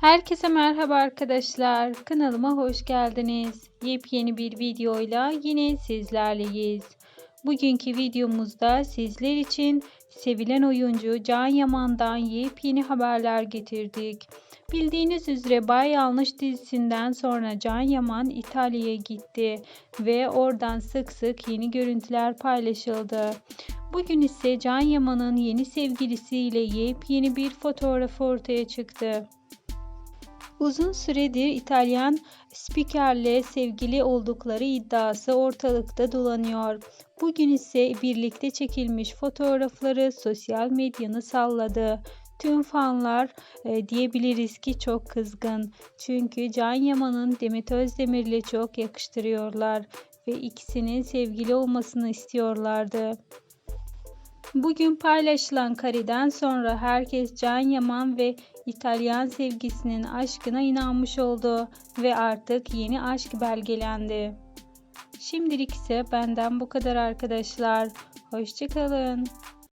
Herkese merhaba arkadaşlar. Kanalıma hoş geldiniz. Yepyeni bir videoyla yine sizlerleyiz. Bugünkü videomuzda sizler için sevilen oyuncu Can Yaman'dan yepyeni haberler getirdik. Bildiğiniz üzere Bay Yanlış dizisinden sonra Can Yaman İtalya'ya gitti ve oradan sık sık yeni görüntüler paylaşıldı. Bugün ise Can Yaman'ın yeni sevgilisiyle yepyeni bir fotoğraf ortaya çıktı. Uzun süredir İtalyan spikerle sevgili oldukları iddiası ortalıkta dolanıyor. Bugün ise birlikte çekilmiş fotoğrafları sosyal medyanı salladı. Tüm fanlar e, diyebiliriz ki çok kızgın. Çünkü Can Yaman'ın Demet Özdemir'le çok yakıştırıyorlar ve ikisinin sevgili olmasını istiyorlardı. Bugün paylaşılan kareden sonra herkes Can Yaman ve İtalyan sevgisinin aşkına inanmış oldu ve artık yeni aşk belgelendi. Şimdilik ise benden bu kadar arkadaşlar. Hoşçakalın.